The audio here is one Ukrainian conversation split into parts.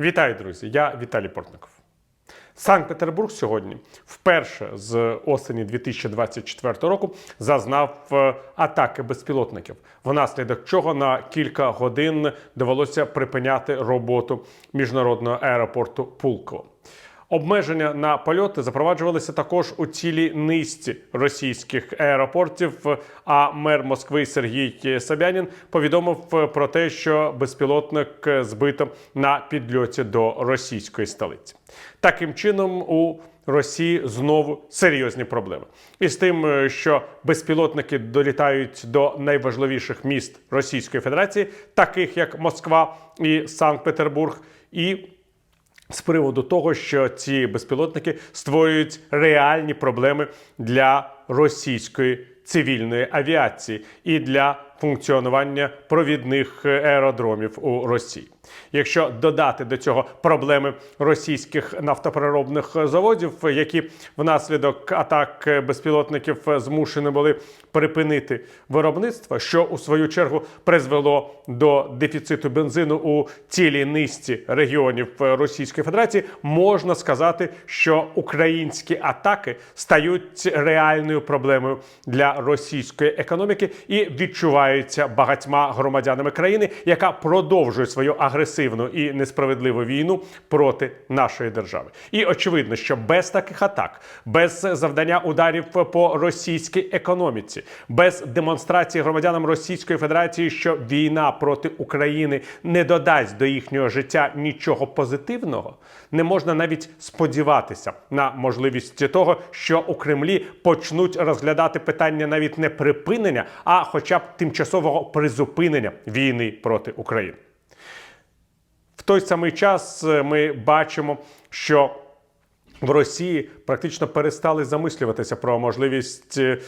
Вітаю, друзі! Я Віталій Портников. Санкт-Петербург сьогодні вперше з осені 2024 року зазнав е, атаки безпілотників, внаслідок чого на кілька годин довелося припиняти роботу міжнародного аеропорту Пулково. Обмеження на польоти запроваджувалися також у цілій низці російських аеропортів. А мер Москви Сергій Собянін повідомив про те, що безпілотник збито на підльоті до російської столиці. Таким чином у Росії знову серйозні проблеми. І з тим, що безпілотники долітають до найважливіших міст Російської Федерації, таких як Москва і Санкт-Петербург, і з приводу того, що ці безпілотники створюють реальні проблеми для російської цивільної авіації і для функціонування провідних аеродромів у Росії. Якщо додати до цього проблеми російських нафтопереробних заводів, які внаслідок атак безпілотників змушені були припинити виробництво, що у свою чергу призвело до дефіциту бензину у цілій низці регіонів Російської Федерації, можна сказати, що українські атаки стають реальною проблемою для російської економіки і відчуваються багатьма громадянами країни, яка продовжує свою агресивну і несправедливу війну проти нашої держави. І очевидно, що без таких атак, без завдання ударів по російській економіці, без демонстрації громадянам Російської Федерації, що війна проти України не додасть до їхнього життя нічого позитивного, не можна навіть сподіватися на можливість того, що у Кремлі почнуть розглядати питання навіть не припинення, а хоча б тимчасового призупинення війни проти України. В той самий час е, ми бачимо, що в Росії практично перестали замислюватися про можливість е,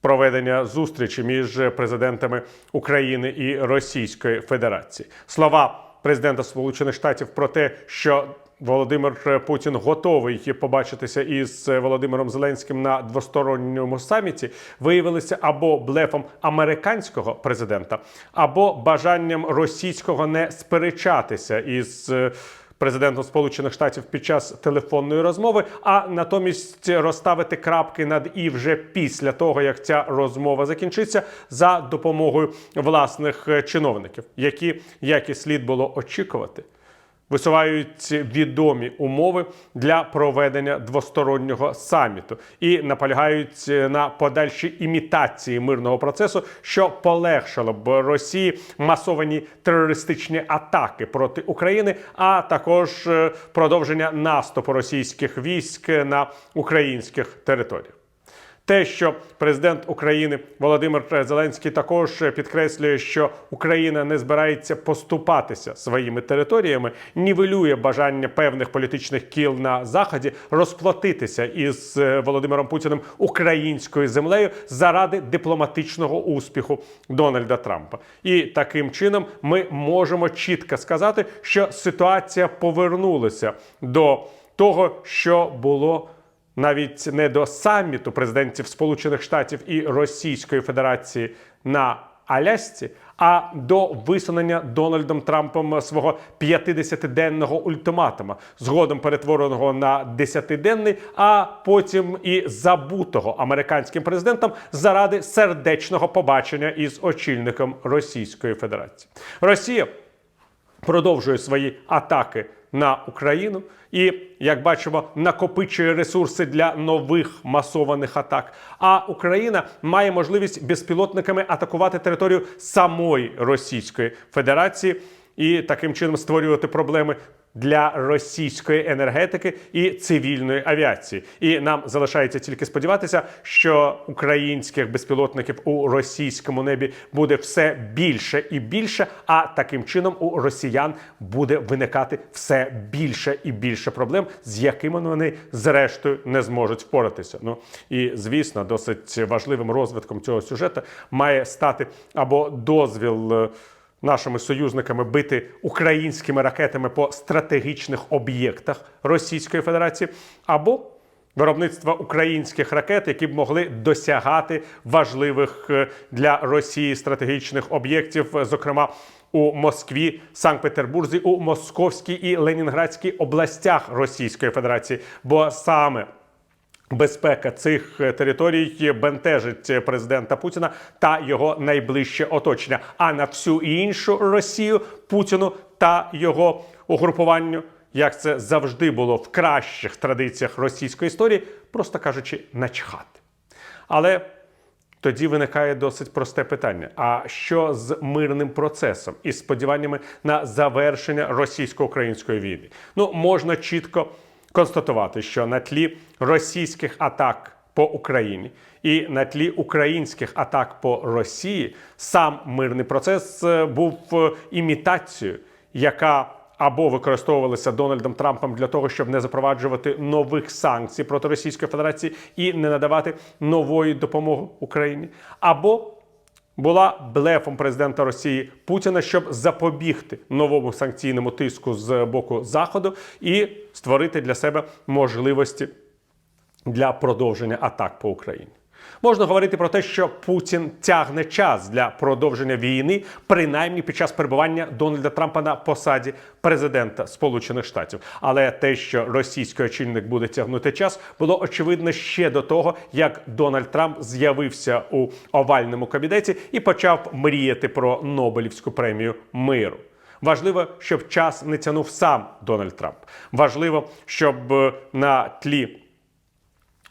проведення зустрічі між президентами України і Російської Федерації. Слова президента Сполучених Штатів про те, що Володимир Путін готовий побачитися із Володимиром Зеленським на двосторонньому саміті, виявилися або блефом американського президента, або бажанням російського не сперечатися із е, президентом Сполучених Штатів під час телефонної розмови, а натомість розставити крапки над і вже після того, як ця розмова закінчиться, за допомогою власних е, чиновників, які як і слід було очікувати висувають відомі умови для проведення двостороннього саміту і наполягають на подальшій імітації мирного процесу, що полегшило б Росії масовані терористичні атаки проти України, а також е, продовження наступу російських військ на українських територіях. Те, що президент України Володимир Зеленський також підкреслює, що Україна не збирається поступатися своїми територіями, нівелює бажання певних політичних кіл на заході розплатитися із е, Володимиром Путіним українською землею заради дипломатичного успіху Дональда Трампа. І таким чином ми можемо чітко сказати, що ситуація повернулася до того, що було навіть не до саміту президентів Сполучених Штатів і Російської Федерації на Алясці, а до висунення Дональдом Трампом свого 50-денного ультиматума, згодом перетвореного на 10-денний, а потім і забутого американським президентом заради сердечного побачення із очільником Російської Федерації. Росія продовжує свої атаки на Україну і, як бачимо, накопичує ресурси для нових масованих атак. А Україна має можливість безпілотниками атакувати територію самої Російської Федерації і таким чином створювати проблеми. Для російської енергетики і цивільної авіації, і нам залишається тільки сподіватися, що українських безпілотників у російському небі буде все більше і більше. А таким чином у росіян буде виникати все більше і більше проблем, з якими вони зрештою не зможуть впоратися. Ну і звісно, досить важливим розвитком цього сюжету має стати або дозвіл. Нашими союзниками бити українськими ракетами по стратегічних об'єктах Російської Федерації, або виробництва українських ракет, які б могли досягати важливих е, для Росії стратегічних об'єктів, е, зокрема у Москві, Санкт-Петербурзі, у Московській і Ленінградській областях Російської Федерації, бо саме Безпека цих е, територій бентежить президента Путіна та його найближче оточення. А на всю іншу Росію Путіну та його угрупуванню, як це завжди було в кращих традиціях російської історії, просто кажучи, начхати. Але тоді виникає досить просте питання: а що з мирним процесом і сподіваннями на завершення російсько-української війни? Ну можна чітко констатувати, що на тлі російських атак по Україні і на тлі українських атак по Росії сам мирний процес е, був е, імітацією, яка або використовувалися Дональдом Трампом для того, щоб не запроваджувати нових санкцій проти Російської Федерації і не надавати нової допомоги Україні, або була блефом президента Росії Путіна, щоб запобігти новому санкційному тиску з боку Заходу і створити для себе можливості для продовження атак по Україні. Можна говорити про те, що Путін тягне час для продовження війни, принаймні під час перебування Дональда Трампа на посаді президента Сполучених Штатів. Але те, що російський очільник буде тягнути час, було очевидно ще до того, як Дональд Трамп з'явився у овальному кабінеті і почав мріяти про Нобелівську премію миру. Важливо, щоб час не тянув сам Дональд Трамп. Важливо, щоб е, на тлі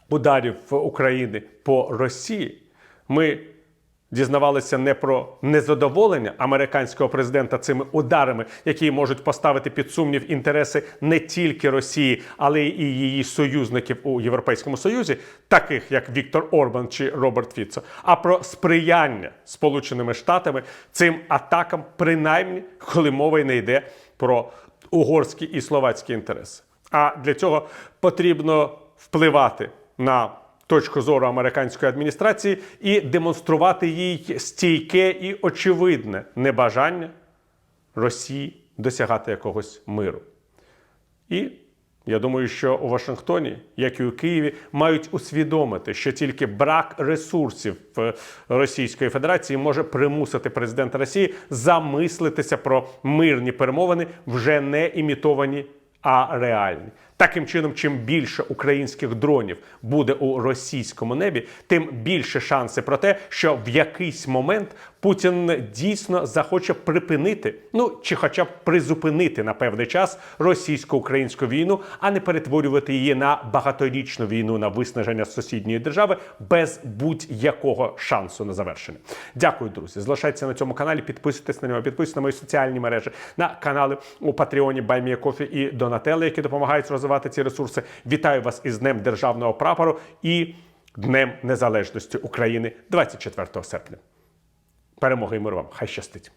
ударів України по Росії ми дізнавалися не про незадоволення американського президента цими ударами, які можуть поставити під сумнів інтереси не тільки Росії, але й її союзників у Європейському Союзі, таких як Віктор Орбан чи Роберт Фіцо, а про сприяння Сполученими Штатами цим атакам, принаймні, коли мова й не йде про угорські і словацькі інтереси. А для цього потрібно впливати на точку зору американської адміністрації і демонструвати їй стійке і очевидне небажання Росії досягати якогось миру. І я думаю, що у Вашингтоні, як і у Києві, мають усвідомити, що тільки брак ресурсів Російської Федерації може примусити президента Росії замислитися про мирні перемовини, вже не імітовані, а реальні. Таким чином, чим більше українських дронів буде у російському небі, тим більше шанси про те, що в якийсь момент Путін дійсно захоче припинити, ну чи хоча б призупинити на певний час російсько-українську війну, а не перетворювати її на багаторічну війну на виснаження сусідньої держави без будь-якого шансу на завершення. Дякую, друзі. Залишайтеся на цьому каналі, підписуйтесь на нього, підписуйтесь на мої соціальні мережі, на канали у Патреоні Баймія Кофі і Донателли, які допомагають розвивати ці ресурси. Вітаю вас із Днем Державного прапору і Днем Незалежності України 24 серпня. Перемоги і миру вам! Хай щастить!